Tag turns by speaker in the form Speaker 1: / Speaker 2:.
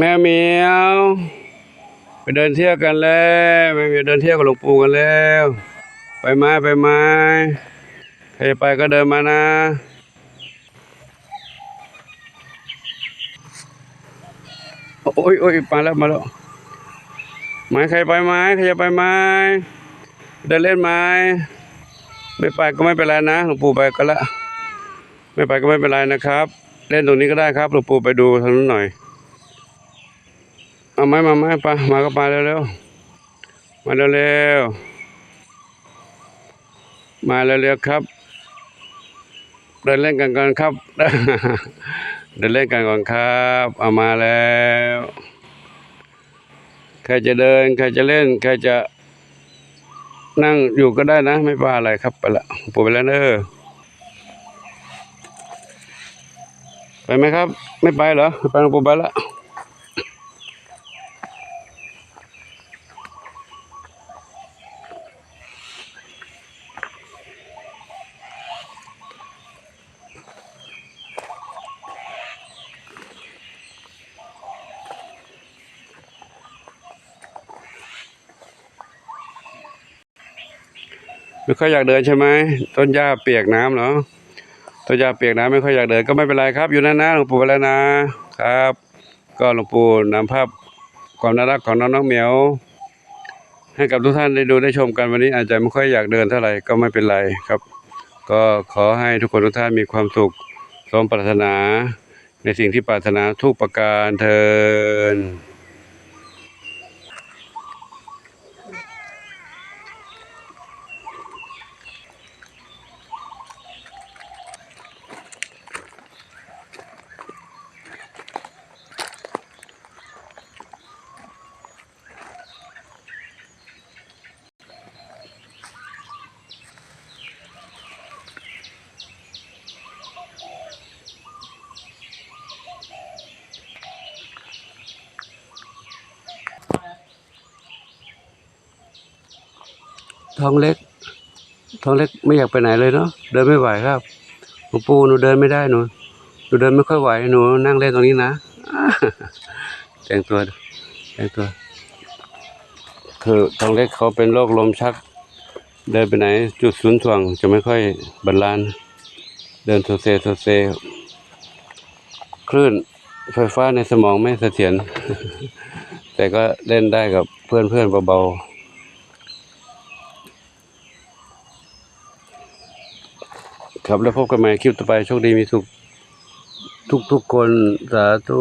Speaker 1: แม่เหมียวไปเดินเที่ยวกันแล้วแม่เหมียวเดินเที่ยวกับหลวงปู่กันแล้ว ไปไหมไปไหมใครจะไปก็เดินมานะโอ้ยโอ้ยมาแล้วมาแล้วไหมใครไปไหมใครจะไปไหมเดินเล่นไหมไม่ไปก็ไม่เป็นไรนะหลวงปู่ไปก็ละ ไม่ไปก็ไม่เป็นไรนะครับ เล่นตรงนี้ก็ได้ครับหลวงปู่ไปดูทางนู้นหน่อย เอาไหมมาไหมไปมาก็มาเร็วๆมาเร็วๆมาเร็วๆครับเดินเล่นกันก่อนครับ เดินเล่นกันก่อนครับ เอามาแล้วใครจะเดินใครจะเล่นใครจะนั่งอยู่ก็ได้นะ ไม่ว่าอะไรครับไปละปูไปแล้วเนอะไปไหมครับ ไม่ไปเหรอไปลงปูไปละ ไม่ค่อยอยากเดินใช่ไหมต้นหญ้าเปียกน้ำเหรอต้นหญ้าเปียกน้ำไม่ค่อยอยากเดินก็ไม่เป็นไรครับ อยู่นั่นนะหลวงปู่ไปแล้วนะครับ ก็หลวงปู่นำภาพความน่ารักของน้องน้องเหมียว ให้กับทุกท่านได้ดูได้ชมกันวันนี้อาจจะไม่ค่อยอยากเดินเท่าไหร่ก็ไม่เป็นไรครับ ก็ขอให้ทุกคนทุกท่านมีความสุขสมปรารถนา ในสิ่งที่ปรารถนาทุกประการเทิน ท้องเล็ก ท้องเล็กไม่อยากไปไหนเลยเนาะเดินไม่ไหวครับหลวงปู่หนูเดินไม่ได้หนูหนูเดินไม่ค่อยไหวหนูนั่งเล่นตรงนี้นะแต่งตัวแต่งตัว คือท้องเล็กเขาเป็นโรคลมชัก เดินไปไหน จุดศูนย์ถ่วงจะไม่ค่อยบาลานเดินโซเซโซเซคลื่นไฟฟ้าในสมองไม่เสถียรแต่ก็เล่นได้กับเพื่อนเพื่อนๆเบาๆ ครับแล้วพบกันใหม่คลิปต่อไปโชคดีมีสุขทุกๆคนสาธุ